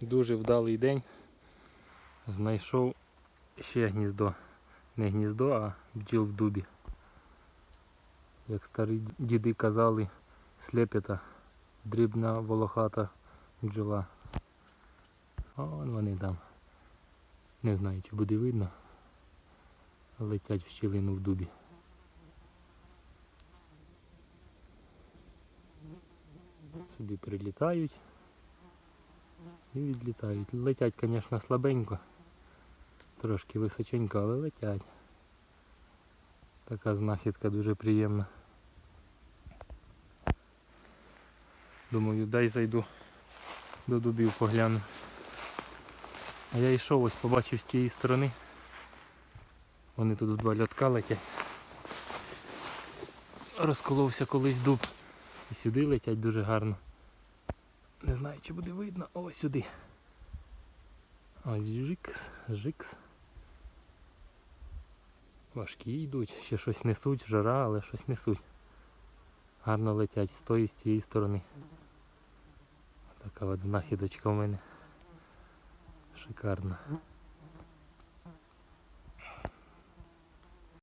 Дуже вдалий день. Знайшов ще гніздо. Не гніздо, а бджіл в дубі. Як старі діди казали, слепета, дрібна волохата бджола. А вон вони там. Не знаю, чи буде видно. Летять в щілину в дубі. Собі прилітають і відлітають. Летять, звісно, слабенько. Трошки височенько, але летять. Така знахідка дуже приємна. Думаю, дай зайду до дубів погляну. А я йшов, ось побачив з цієї сторони. Вони тут два льотка летять. Розколовся колись дуб. І сюди летять дуже гарно. Не знаю, чи буде видно. Ось сюди. Ось жикс, жикс. Важкі йдуть, ще щось несуть, жара, але щось несуть. Гарно летять з тої з цієї сторони. Така от знахідочка в мене. Шикарна.